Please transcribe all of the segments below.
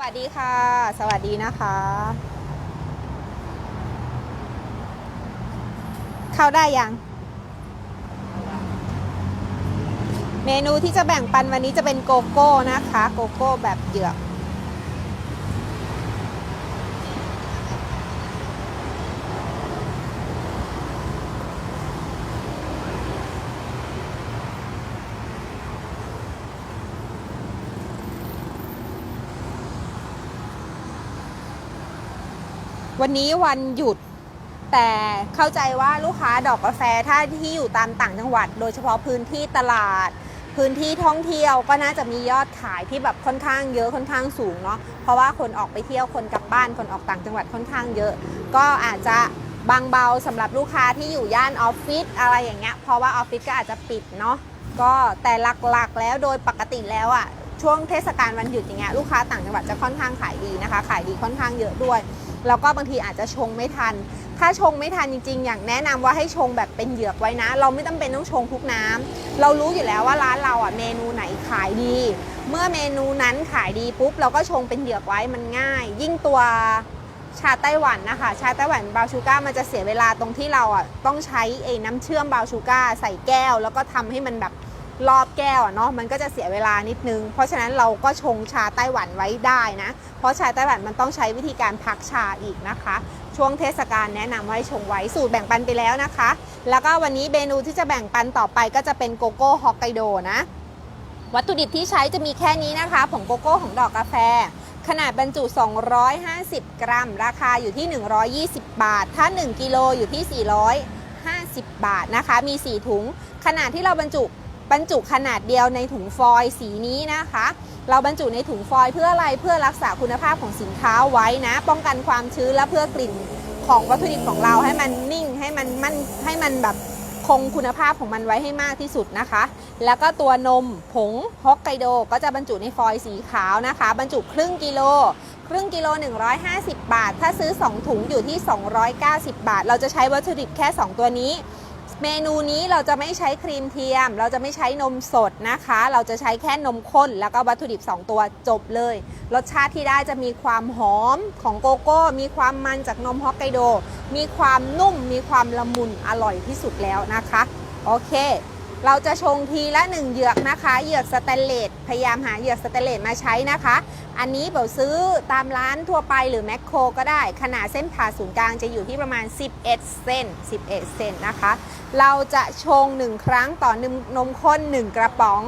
วัสดีค่ะ สวัสดีนะคะ เข้าได้ยัง เมนูที่จะแบ่งปันวันนี้จะเป็นโกโก้นะคะ โกโก้แบบเหยือก วันนี้วันหยุด แต่เข้าใจว่าลูกค้าดอกกาแฟถ้าที่อยู่ตามต่างจังหวัด โดยเฉพาะพื้นที่ตลาด พื้นที่ท่องเที่ยวก็น่าจะมียอดขายที่แบบค่อนข้างเยอะค่อนข้างสูงเนาะเพราะว่าคนออกไปเที่ยวคนกลับบ้านคนออกต่างจังหวัดค่อนข้างเยอะ ก็อาจจะบางเบาสำหรับลูกค้าที่อยู่ย่านออฟฟิศอะไรอย่างเงี้ยเพราะว่าออฟฟิศก็อาจจะปิดเนาะก็แต่หลักๆแล้วโดยปกติแล้วอะช่วงเทศกาลวันหยุดอย่างเงี้ยลูกค้าต่างจังหวัดจะค่อนข้างขายดีนะคะ ขายดีค่อนข้างเยอะด้วย แล้วก็บางทีอาจจะชงไม่ทัน ถ้าชงไม่ทันจริง ๆ อย่างแนะนำว่าให้ชงแบบเป็นเหยือกไว้นะ เราไม่จำเป็นต้องชงทุกน้ำเรารู้อยู่แล้วว่าร้านเราอะเมนูไหนขายดี เมื่อเมนูนั้นขายดีปุ๊บเราก็ชงเป็นเหยือกไว้มันง่าย ยิ่งตัวชาไต้หวันนะคะ ชาไต้หวันบาวชูการ์มันจะเสียเวลาตรงที่เราอะต้องใช้ไอ้น้ำเชื่อมบาวชูการ์ใส่แก้ว แล้วก็ทำให้มันแบบ รอบแก้วอะเนาะมันก็จะเสียเวลานิดนึง เพราะฉะนั้นเราก็ชงชาไต้หวันไว้ได้นะ เพราะชาไต้หวันมันต้องใช้วิธีการพักชาอีกนะคะ ช่วงเทศกาลแนะนำว่าให้ชงไว้สูตรแบ่งปันไปแล้วนะคะ แล้วก็วันนี้เมนูที่จะแบ่งปันต่อไปก็จะเป็นโกโก้ฮอกไกโดนะ วัตถุดิบที่ใช้จะมีแค่นี้นะคะผงโกโก้ของดอกกาแฟขนาดบรรจุ 250 กรัม ราคาอยู่ที่ 120 บาท ถ้า 1 กิโลอยู่ที่ 450 บาทนะคะ มี 4 ถุง ขนาดที่เราบรรจุ บรรจุขนาดเดียวในถุงฟอยล์สีนี้นะคะ เราบรรจุในถุงฟอยล์เพื่ออะไรเพื่อรักษาคุณภาพของสินค้าไว้นะ ป้องกันความชื้นและเพื่อกลิ่นของวัตถุดิบของเราให้มันนิ่งให้มันมันให้มันแบบคงคุณภาพของมันไว้ให้มากที่สุดนะคะ แล้วก็ตัวนมผงฮอกไกโดก็จะบรรจุในฟอยล์สีขาวนะคะ บรรจุครึ่งกิโล ครึ่งกิโล 150 บาท ถ้าซื้อ 2 ถุงอยู่ที่ 290 บาท เราจะใช้วัตถุดิบแค่ 2 ตัวนี้ เมนูนี้เราจะไม่ใช้ครีมเทียม เราจะไม่ใช้นมสดนะคะ เราจะใช้แค่นมข้น แล้วก็วัตถุดิบ 2 ตัวจบเลย รสชาติที่ได้จะมีความหอมของโกโก้ มีความมันจากนมฮอกไกโด มีความนุ่ม มีความละมุนอร่อยที่สุดแล้วนะคะ โอเค เราจะชงทีละ 1 เหยือกนะคะ เหยือกสแตนเลสพยายามหาเหยือกสแตนเลสมาใช้นะคะ อันนี้เบาซื้อตามร้านทั่วไปหรือแมคโครก็ได้ ขนาดเส้นผ่าศูนย์กลางจะอยู่ที่ประมาณ 11 เซน11 เซนนะคะ เราจะชง 1 ครั้งต่อนมนมข้น 1 กระป๋อง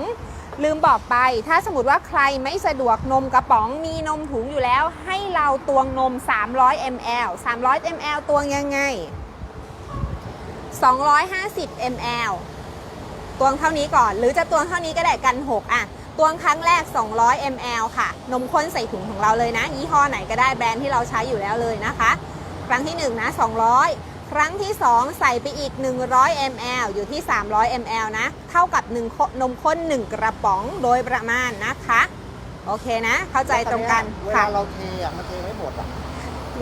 ลืมบอกไป ถ้าสมมติว่าใครไม่สะดวกนมกระป๋องมีนมถุงอยู่แล้ว ให้เราตวงนม 300 ml 300 ml ตวงยังไง 250 ml ตวงเท่านี้ก่อน หรือจะตวงเท่านี้ก็ได้กัน 6 อะ ตวงครั้งแรก 200 ml ค่ะ นมข้นใส่ถุงของเราเลยนะ ยี่ห้อไหนก็ได้แบรนด์ที่เราใช้อยู่แล้วเลยนะคะ ครั้งที่1นะ200 ครั้งที่ 2 ใส่ไปอีก 100 ml อยู่ที่ 300 ml นะ เท่ากับ1นมข้น 1 กระป๋องโดยประมาณนะคะ โอเคนะ เข้าใจตรงกันเวลาเราเทอะมันเทไม่หมดอะ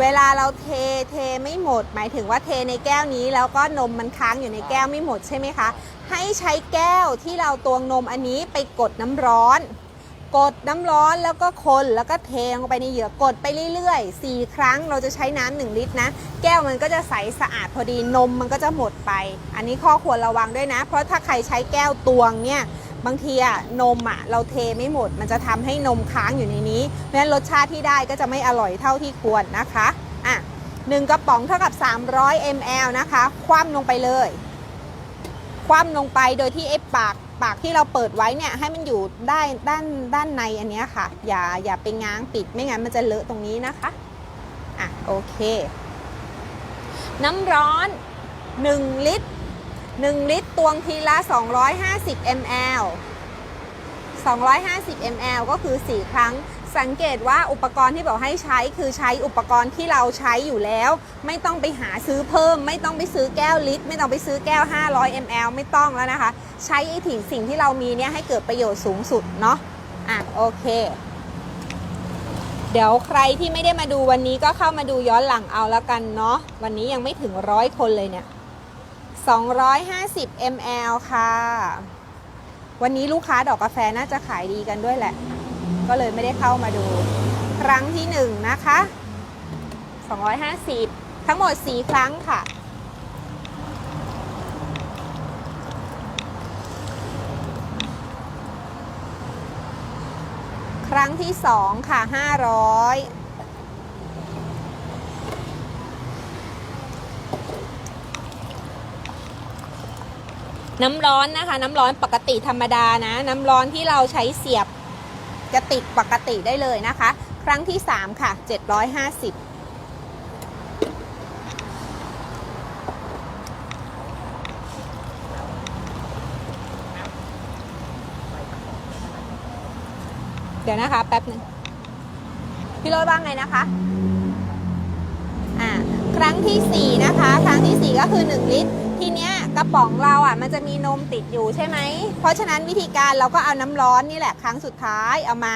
เวลาเราเทเทไม่หมด หมายถึงว่าเทในแก้วนี้ แล้วก็นมมันค้างอยู่ในแก้วไม่หมดใช่ไหมคะ ให้ใช้แก้วที่เราตวงนมอันนี้ไปกดน้ำร้อน กดน้ำร้อนแล้วก็คนแล้วก็เทลงไปในเหยือกกดไปเรื่อยๆ 4 ครั้งเราจะใช้น้ำหนึ่งลิตรนะ แก้วมันก็จะใสสะอาดพอดีนมมันก็จะหมดไป อันนี้ข้อควรระวังด้วยนะ เพราะถ้าใครใช้แก้วตวงเนี่ย บางทีอะนมอะเราเทไม่หมด มันจะทำให้นมค้างอยู่ในนี้ เพราะฉะนั้นรสชาติที่ได้ก็จะไม่อร่อยเท่าที่ควรนะคะอะหนึ่งกระป๋องเท่ากับ 300 ml นะคะ คว่ำลงไปเลย คว่ำลงไปโดยที่ไอ้ปากปากที่เราเปิดไว้เนี่ยให้มันอยู่ได้ด้านด้านในอันเนี้ยค่ะ อย่าอย่าไปง้างปิดไม่งั้นมันจะเลอะตรงนี้นะคะอะโอเค น้ำร้อน 1 ลิตร 1 ลิตรตวงทีละ 250 ml 250 ml ก็คือ 4 ครั้ง สังเกตว่าอุปกรณ์ที่บอกให้ใช้คือใช้อุปกรณ์ที่เราใช้อยู่แล้ว ไม่ต้องไปหาซื้อเพิ่ม ไม่ต้องไปซื้อแก้วลิตร ไม่ต้องไปซื้อแก้ว 500 ml ไม่ต้องแล้วนะคะ ใช้ไอ้ถิ่งสิ่งที่เรามีเนี่ยให้เกิดประโยชน์สูงสุดเนาะอะโอเคเดี๋ยวใครที่ไม่ได้มาดูวันนี้ก็เข้ามาดูย้อนหลังเอาแล้วกันเนาะวันนี้ยังไม่ถึงร้อยคนเลยเนี่ย 250 ml ค่ะ วันนี้ลูกค้าดอกกาแฟน่าจะขายดีกันด้วยแหละ ก็เลยไม่ได้เข้ามาดู ครั้งที่1นะคะ 250 ทั้งหมด 4 ครั้งค่ะ ครั้งที่ 2 ค่ะ 500 น้ำร้อนนะคะ น้ำร้อนปกติธรรมดานะ น้ำร้อนที่เราใช้เสียบกระติกปกติได้เลยนะคะ ครั้งที่ 3 ค่ะ 750เดี๋ยวนะคะ แป๊บหนึงพี่โรยบ้างไงนะคะ อ่า ครั้งที่ 4 นะคะ ครั้งทีสี่4 ก็คือ 1 ลิตร กระป๋องเราอะมันจะมีนมติดอยู่ใช่ไหม เพราะฉะนั้นวิธีการเราก็เอาน้ำร้อนนี่แหละครั้งสุดท้ายเอามา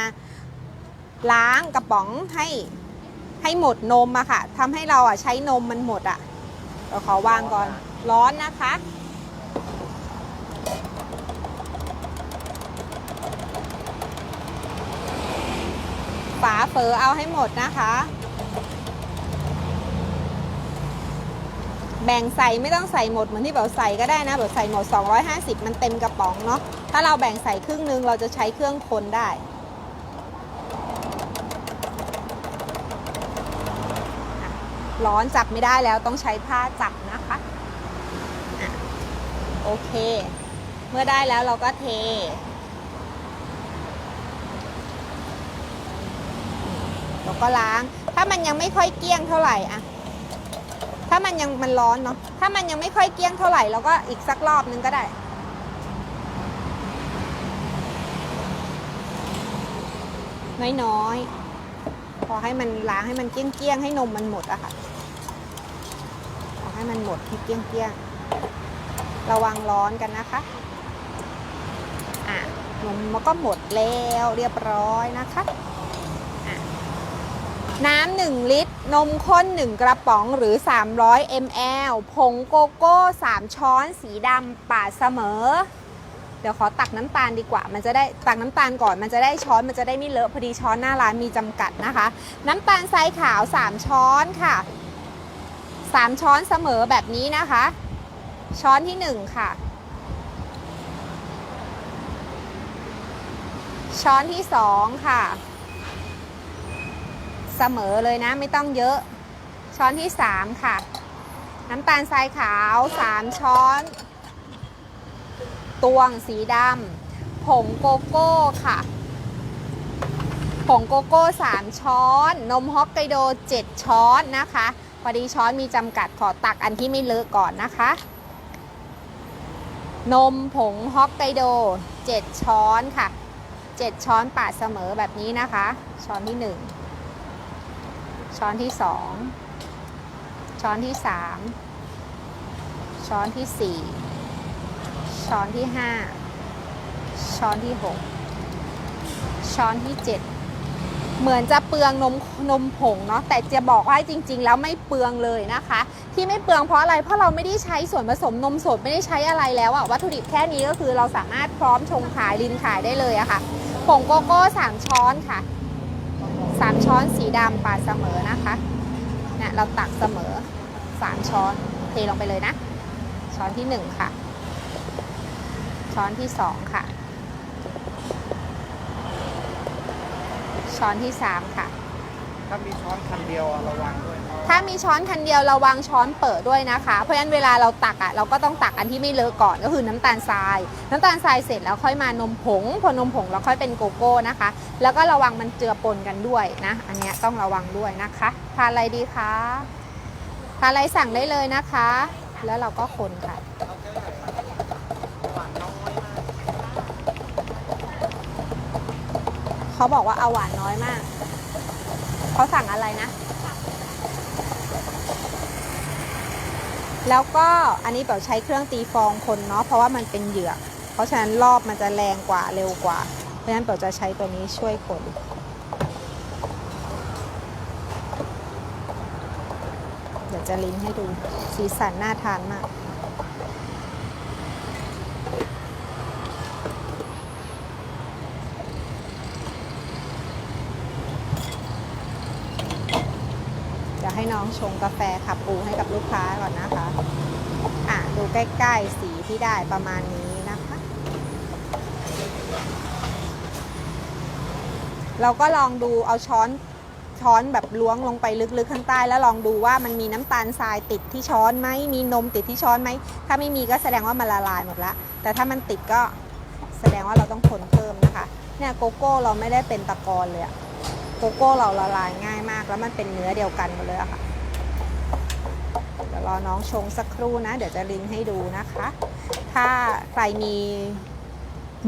ล้างกระป๋องให้ให้หมดนมอะค่ะทำให้เราอะใช้นมมันหมดอะเราขอวางก่อน ร้อนนะคะ ฝาเฟอเอาให้หมดนะคะ แบ่งใส่ไม่ต้องใส่หมดเหมือนที่แบบใส่ก็ได้นะแบบใส่หมด 250 มันเต็มกระป๋องเนาะถ้าเราแบ่งใส่ครึ่งนึงเราจะใช้เครื่องคนได้ร้อนจับไม่ได้แล้วต้องใช้ผ้าจับนะคะอะโอเค เมื่อได้แล้วเราก็เท แล้วก็ล้าง ถ้ามันยังไม่ค่อยเกลี้ยงเท่าไหร่อะ ถ้ามันยังมันร้อนเนาะ ถ้ามันยังไม่ค่อยเกลี้ยงเท่าไหร่เราก็อีกสักรอบนึงก็ได้ น้อยๆ พอให้มันล้างให้มันเกลี้ยงๆ ให้นมมันหมดอะค่ะพอให้มันหมดให้เกลี้ยงๆ ระวังร้อนกันนะคะ อะนมมันก็หมดแล้วเรียบร้อยนะคะ น้ำ1ลิตร นมข้น 1 กระป๋องหรือ 300 ml ผงโกโก้ 3 ช้อนสีดำป่าเสมอ เดี๋ยวขอตักน้ำตาลดีกว่า มันจะได้ตักน้ำตาลก่อนมันจะได้ช้อนมันจะได้ไม่เลอะพอดีช้อนหน้าร้านมีจำกัดนะคะ น้ำตาลทรายขาว 3 ช้อนค่ะ 3 ช้อนเสมอแบบนี้นะคะ ช้อนที่ 1 ค่ะ ช้อนที่ 2 ค่ะ เสมอเลยนะไม่ต้องเยอะ ช้อนที่ 3 ค่ะ น้ำตาลทรายขาว 3 ช้อน ตวงสีดำผงโกโก้ค่ะผงโกโก้ 3 ช้อน นมฮอกไกโด 7 ช้อนนะคะ พอดีช้อนมีจำกัดขอตักอันที่ไม่เลอะก่อนนะคะ นมผงฮอกไกโด 7 ช้อนค่ะ 7 ช้อนปาดเสมอแบบนี้นะคะ ช้อนที่ 1 ช้อนที่สองช้อนที่สามช้อนที่สี่ช้อนที่ห้าช้อนที่หกช้อนที่เจ็ดเหมือนจะเปลืองนมนมผงเนาะแต่จะบอกว่าจริง ๆ แล้วไม่เปลืองเลยนะคะ ที่ไม่เปลืองเพราะอะไรเพราะเราไม่ได้ใช้ส่วนผสมนมสดไม่ได้ใช้อะไรแล้วอะวัตถุดิบแค่นี้ก็คือเราสามารถพร้อมชงขายลินขายได้เลยอะค่ะผงโกโก้สามช้อนค่ะ สามช้อนสีดำปาดเสมอนะคะเนี่ยเราตักเสมอสามช้อนเทลงไปเลยนะ ช้อนที่หนึ่งค่ะ ช้อนที่สองค่ะ ช้อนที่สามค่ะ ถ้ามีช้อนคันเดียวอะระวังด้วย ถ้ามีช้อนคันเดียวระวังช้อนเปิดด้วยนะคะ เพราะฉะนั้นเวลาเราตักอะเราก็ต้องตักอันที่ไม่เลอะก่อนก็คือน้ำตาลทราย น้ำตาลทรายเสร็จแล้วค่อยมานมผง พอนมผงแล้วค่อยเป็นโกโก้นะคะ แล้วก็ระวังมันเจือปนกันด้วยนะ อันนี้ต้องระวังด้วยนะคะทานอะไรดีคะทานอะไรสั่งได้เลยนะคะ แล้วเราก็คนค่ะเขาบอกว่าเอาหวานน้อยมากเขาสั่งอะไรนะ แล้วก็อันนี้แบบใช้เครื่องตีฟองคนเนาะเพราะว่ามันเป็นเหยือกเพราะฉะนั้นรอบมันจะแรงกว่าเร็วกว่า เพราะฉะนั้นเป๋าจะใช้ตัวนี้ช่วยคนเดี๋ยวจะลิ้นให้ดูสีสันน่าทานมาก ให้น้อง ชงกาแฟขับปูให้กับลูกค้าก่อนนะคะอะดูใกล้ๆสีที่ได้ประมาณนี้นะคะ เราก็ลองดูเอาช้อนช้อนแบบล้วงลงไปลึกๆข้างใต้ แล้วลองดูว่ามันมีน้ำตาลทรายติดที่ช้อนไหมมีนมติดที่ช้อนไหมถ้าไม่มีก็แสดงว่ามันละลายหมดละแต่ถ้ามันติดก็แสดงว่าเราต้องคนเพิ่มนะคะ เนี่ยโกโก้เราไม่ได้เป็นตะกอนเลยอะโกโก้เราละลายง่ายมาก แล้วมันเป็นเนื้อเดียวกันหมดเลยอะค่ะ รอน้องชงสักครู่นะ เดี๋ยวจะรินให้ดูนะคะ ถ้าใครมี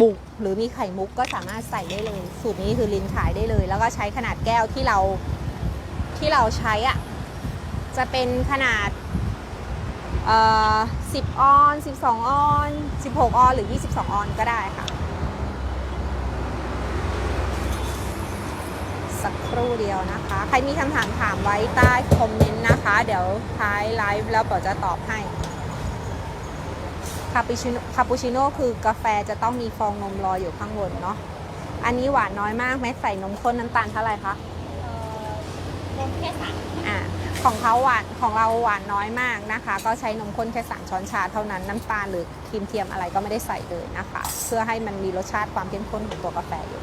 บุกหรือมีไข่มุกก็สามารถใส่ได้เลย สูตรนี้คือลินขายได้เลย แล้วก็ใช้ขนาดแก้วที่เราที่เราใช้อะจะเป็นขนาดเอ่อ10ออน 12 ออน 16 ออน หรือ 22 ออนก็ได้ค่ะ สัก ครู่เดียวนะคะ ใครมีคำถามถามไว้ใต้คอมเมนต์นะคะ เดี๋ยวท้ายไลฟ์แล้วเป๋าจะตอบให้คาปูชิโน่คาปูชิโน่คือกาแฟจะต้องมีฟองนมลอยอยู่ข้างบนเนาะอันนี้หวานน้อยมากแม้ใส่นมข้นน้ำตาลเท่าไหร่คะนมแค่สามอ่าของเขาหวานของเราหวานน้อยมากนะคะ ก็ใช้นมข้นแค่สามช้อนชาเท่านั้นน้ำตาลหรือครีมเทียมอะไรก็ไม่ได้ใส่เลยนะคะ เพื่อให้มันมีรสชาติความเข้มข้นของตัวกาแฟอยู่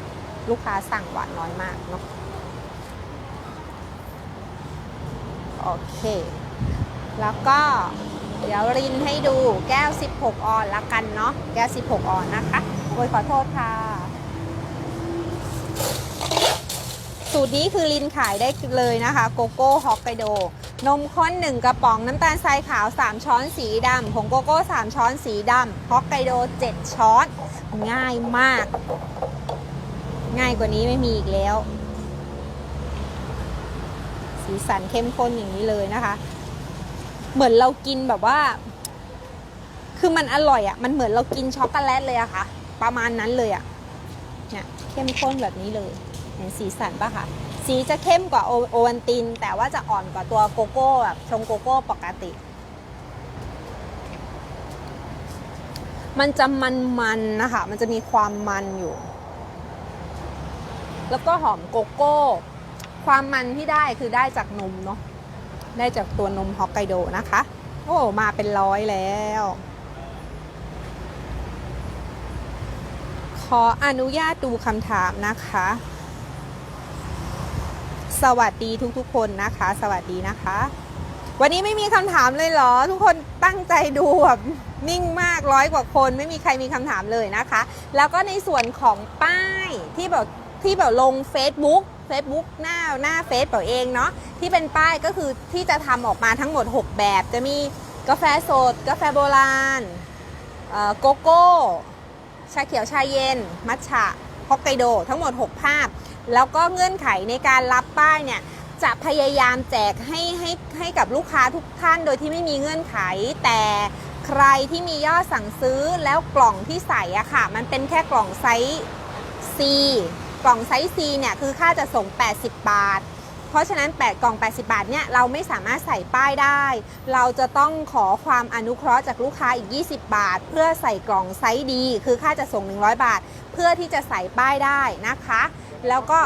ลูกค้าสั่งหวานน้อยมากเนาะ โอเค แล้วก็เดี๋ยวรินให้ดูแก้ว 16 ออนละกันเนาะ แก้ว 16 ออนนะคะโอ้ยขอโทษค่ะ สูตรนี้คือลินขายได้เลยนะคะ โกโก้ฮอกไกโด นมข้น 1 กระป๋องน้ำตาลทรายขาว 3 ช้อนสีดำผงโกโก้ 3 ช้อนสีดำฮอกไกโด 7 ช้อน ง่ายมาก ง่ายกว่านี้ไม่มีอีกแล้ว สีสันเข้มข้นอย่างนี้เลยนะคะ เหมือนเรากินแบบว่า คือมันอร่อยอะ่ะ มันเหมือนเรากินช็อกโกแลตเลยอะค่ะ ประมาณนั้นเลยอะ่ะเนี่ยเข้มข้นแบบนี้เลยเห็นสีสันปะคะสีจะเข้มกว่าโอโอวันติน แต่ว่าจะอ่อนกว่าตัวโกโก้แบบชงโกโก้ปกติ มันจะมันๆนะคะ มันจะมีความมันอยู่ แล้วก็หอมโกโก้ ความมันที่ได้คือได้จากนมเนาะได้จากตัวนมฮอกไกโดนะคะ โอ้ มาเป็นร้อยแล้ว ขออนุญาตดูคำถามนะคะ สวัสดีทุกๆคนนะคะ สวัสดีนะคะ วันนี้ไม่มีคำถามเลยเหรอ ทุกคนตั้งใจดูแบบนิ่งมากร้อยกว่าคนไม่มีใครมีคำถามเลยนะคะ แล้วก็ในส่วนของป้ายที่แบบที่แบบลง Facebook Facebook หน้าหน้าเฟซเป๋าเองเนาะที่เป็นป้ายก็คือที่จะทำออกมาทั้งหมด 6 แบบ จะมีกาแฟสด กาแฟโบราณโกโก้ ชาเขียวชาเย็น มัทฉะฮอกไกโด ทั้งหมด 6 ภาพ แล้วก็เงื่อนไขในการรับป้ายเนี่ยจะพยายามแจกให้ให้ให้กับลูกค้าทุกท่านโดยที่ไม่มีเงื่อนไข แต่ใครที่มียอดสั่งซื้อแล้วกล่องที่ใส่อะค่ะ มันเป็นแค่กล่องไซส์ C กล่องไซส์ C เนี่ยคือค่าจะส่ง 80 บาท เพราะฉะนั้น 8 กล่อง 80 บาทเนี่ยเราไม่สามารถใส่ป้ายได้ เราจะต้องขอความอนุเคราะห์จากลูกค้าอีก 20 บาท เพื่อใส่กล่องไซส์ดี คือค่าจะส่ง 100 บาท เพื่อที่จะใส่ป้ายได้นะคะ แล้วก็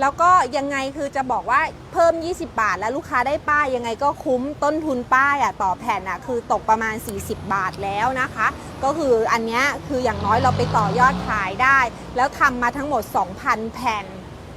แล้วก็ยังไงคือจะบอกว่าเพิ่ม 20 บาท แล้วลูกค้าได้ป้ายยังไงก็คุ้มต้นทุนป้ายอะต่อแผ่นอะคือตกประมาณ 40 บาทแล้วนะคะ ก็คืออันเนี้ยคืออย่างน้อยเราไปต่อยอดขายได้ แล้วทำมาทั้งหมด 2,000 แผ่น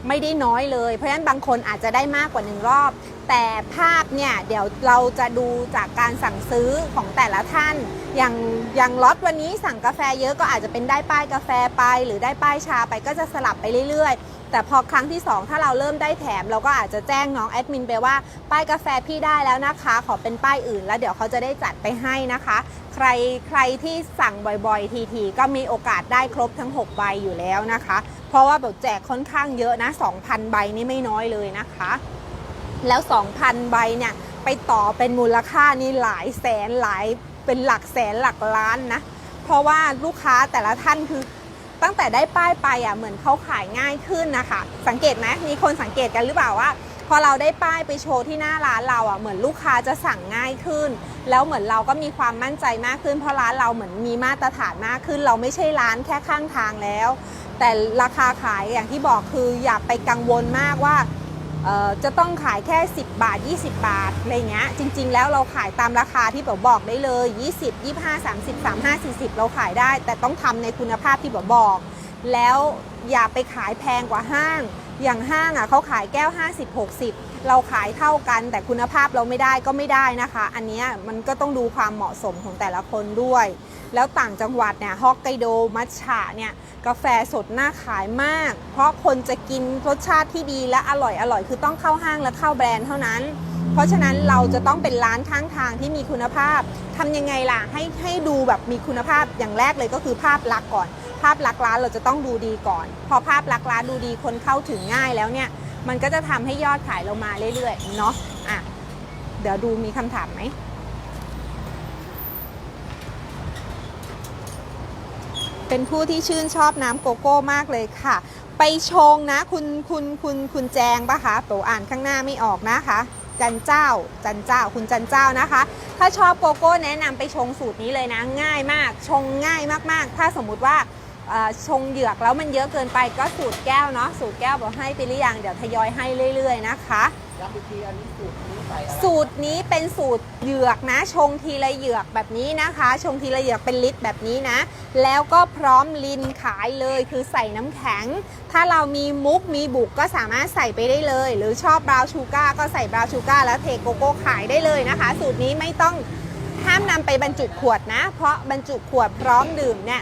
ไม่ได้น้อยเลย เพราะฉะนั้นบางคนอาจจะได้มากกว่าหนึ่งรอบ แต่ภาพเนี่ยเดี๋ยวเราจะดูจากการสั่งซื้อของแต่ละท่าน อย่างอย่างล็อตวันนี้สั่งกาแฟเยอะก็อาจจะเป็นได้ป้ายกาแฟไป หรือได้ป้ายชาไปก็จะสลับไปเรื่อยๆ แต่พอครั้งที่ 2 ถ้าเราเริ่มได้แถม เราก็อาจจะแจ้งน้องแอดมินไปว่า ป้ายกาแฟพี่ได้แล้วนะคะ ขอเป็นป้ายอื่น แล้วเดี๋ยวเขาจะได้จัดไปให้นะคะ ใครใครที่สั่งบ่อยๆ ทีๆ ก็มีโอกาสได้ครบทั้ง 6 ใบอยู่แล้วนะคะ เพราะว่าแบบแจกค่อนข้างเยอะนะ 2,000 ใบนี่ไม่น้อยเลยนะคะ แล้ว 2,000 ใบเนี่ยไปต่อเป็นมูลค่านี่หลายแสนหลายเป็นหลักแสนหลักล้านนะ เพราะว่าลูกค้าแต่ละท่านคือ ตั้งแต่ได้ป้ายไปอะเหมือนเขาขายง่ายขึ้นนะคะ สังเกตไหมมีคนสังเกตกันหรือเปล่าว่า พอเราได้ป้ายไปโชว์ที่หน้าร้านเราอะเหมือนลูกค้าจะสั่งง่ายขึ้น แล้วเหมือนเราก็มีความมั่นใจมากขึ้น เพราะร้านเราเหมือนมีมาตรฐานมากขึ้น เราไม่ใช่ร้านแค่ข้างทางแล้ว แต่ราคาขายอย่างที่บอกคืออย่าไปกังวลมากว่า จะต้องขายแค่ 10 บาท 20 บาทอะไรเงี้ยจริง ๆ แล้วเราขายตามราคาที่แบบบอกได้เลย 20 25 30 35 40 เราขายได้ แต่ต้องทำในคุณภาพที่แบบบอก แล้วอย่าไปขายแพงกว่าห้าง อย่างห้างอะเขาขายแก้ว 50 60 เราขายเท่ากัน แต่คุณภาพเราไม่ได้ก็ไม่ได้นะคะ อันเนี้ยมันก็ต้องดูความเหมาะสมของแต่ละคนด้วย แล้วต่างจังหวัดเนี่ยฮอกไกโดมัทฉะเนี่ยกาแฟสดน่าขายมาก เพราะคนจะกินรสชาติที่ดีและอร่อยอร่อยคือต้องเข้าห้างและเข้าแบรนด์เท่านั้น เพราะฉะนั้นเราจะต้องเป็นร้านข้างทางที่มีคุณภาพทำยังไงล่ะให้ให้ดูแบบมีคุณภาพอย่างแรกเลยก็คือภาพลักษณ์ก่อน ภาพลักษณ์ร้านเราจะต้องดูดีก่อน พอภาพลักษณ์ร้านดูดีคนเข้าถึงง่ายแล้วเนี่ยมันก็จะทำให้ยอดขายเรามาเรื่อยๆเนาะอะเดี๋ยวดูมีคำถามไหม เป็นผู้ที่ชื่นชอบน้ำโกโก้มากเลยค่ะ ไปชงนะคุณคุณคุณคุณแจงปะคะโตอ่านข้างหน้าไม่ออกนะคะ จันเจ้า จันเจ้า คุณจันเจ้านะคะ ถ้าชอบโกโก้แนะนำไปชงสูตรนี้เลยนะ ง่ายมาก ชงง่ายมากๆ ถ้าสมมุติว่าชงเหยือกแล้วมันเยอะเกินไปก็สูตรแก้วเนาะสูตรแก้วบอกให้ไปหรือยังเดี๋ยวทยอยให้เรื่อย ๆ นะคะย้ำอีกทีอันนี้สูตรนี้ สูตรนี้เป็นสูตรเหยือกนะ ชงทีละเหยือกแบบนี้นะคะ ชงทีละเหยือกเป็นลิตรแบบนี้นะ แล้วก็พร้อมลินขายเลยคือใส่น้ำแข็ง ถ้าเรามีมุกมีบุกก็สามารถใส่ไปได้เลย หรือชอบบราวน์ชูการ์ก็ใส่บราวน์ชูการ์แล้วเทโกโก้ขายได้เลยนะคะ สูตรนี้ไม่ต้องห้ามนำไปบรรจุขวดนะ เพราะบรรจุขวดพร้อมดื่มเนี่ย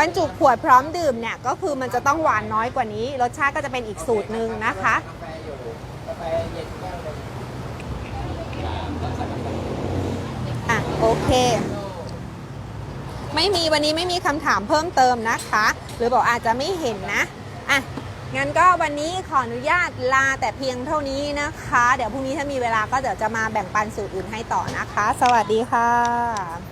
บรรจุขวดพร้อมดื่มเนี่ยก็คือมันจะต้องหวานน้อยกว่านี้ รสชาติก็จะเป็นอีกสูตรหนึ่งนะคะ โอเค ไม่มีวันนี้ไม่มีคำถามเพิ่มเติมนะคะ หรือบอกอาจจะไม่เห็นนะอะงั้นก็วันนี้ขออนุญาตลาแต่เพียงเท่านี้นะคะ เดี๋ยวพรุ่งนี้ถ้ามีเวลาก็เดี๋ยวจะมาแบ่งปันสูตรอื่นให้ต่อนะคะ สวัสดีค่ะ